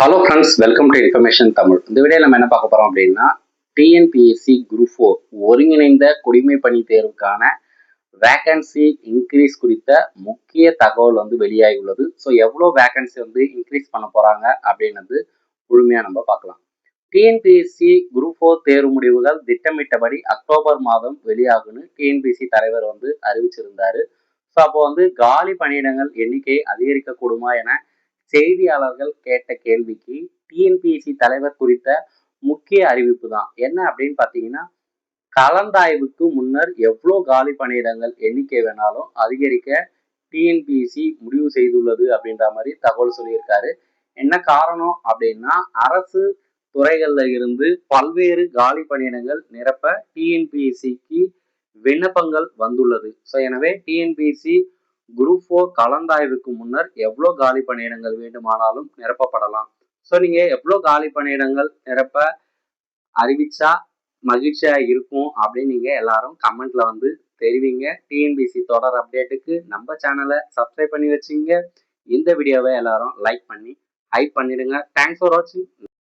Hello friends welcome to information Tamil இந்த video நம்ம என்ன பார்க்க போகிறோம் அப்படின்னா டிஎன்பிஎஸ்சி குரூப் ஃபோர் ஒருங்கிணைந்த குடிமை பணி தேர்வுக்கான வேகன்சி இன்க்ரீஸ் குறித்த முக்கிய தகவல் வந்து வெளியாகி உள்ளது. ஸோ எவ்வளோ வேகன்சி வந்து இன்க்ரீஸ் பண்ண போகிறாங்க அப்படின்றது முழுமையாக நம்ம பார்க்கலாம். டிஎன்பிஎஸ்சி குரூப் ஃபோர் தேர்வு முடிவுகள் திட்டமிட்டபடி அக்டோபர் மாதம் வெளியாகும்னு டிஎன்பிஎஸ்சி தலைவர் வந்து அறிவிச்சிருந்தாரு. ஸோ அப்போ வந்து காலி பணியிடங்கள் எண்ணிக்கை அதிகரிக்கக்கூடுமா என செய்தியாளர்கள் கேட்ட கேள்விக்கு டிஎன்பிஎஸ்சி தலைவர் குறித்த முக்கிய அறிவிப்பு தான். என்ன அப்படின்னு பார்த்தீங்கன்னா கலந்தாய்வுக்கு முன்னர் எவ்வளோ காலி பணியிடங்கள் எண்ணிக்கை வேணாலும் அதிகரிக்க டிஎன்பிஎஸ்சி முடிவு செய்துள்ளது அப்படின்ற மாதிரி தகவல் சொல்லியிருக்காரு. என்ன காரணம் அப்படின்னா அரசு துறைகளில் இருந்து பல்வேறு காலி பணியிடங்கள் நிரப்ப டிஎன்பிஎஸ்சிக்கு விண்ணப்பங்கள் வந்துள்ளது. ஸோ எனவே டிஎன்பிஎஸ்சி குரூப் ஃபோர் கலந்தாய்வுக்கு முன்னர் எவ்வளோ காலி பணியிடங்கள் வேண்டுமானாலும் நிரப்பப்படலாம். ஸோ நீங்கள் எவ்வளோ காலி பணியிடங்கள் நிரப்ப அறிவிச்சா மகிழ்ச்சியாக இருக்கும் அப்படின்னு நீங்கள் எல்லாரும் கமெண்ட்ல வந்து தெரிவிங்க. டிஎன்பிசி தொடர் அப்டேட்டுக்கு நம்ம சேனலை சப்ஸ்கிரைப் பண்ணி வச்சுங்க. இந்த வீடியோவை எல்லாரும் லைக் பண்ணி ஹைப் பண்ணிடுங்க. தேங்க்ஸ் ஃபார் வாட்சிங்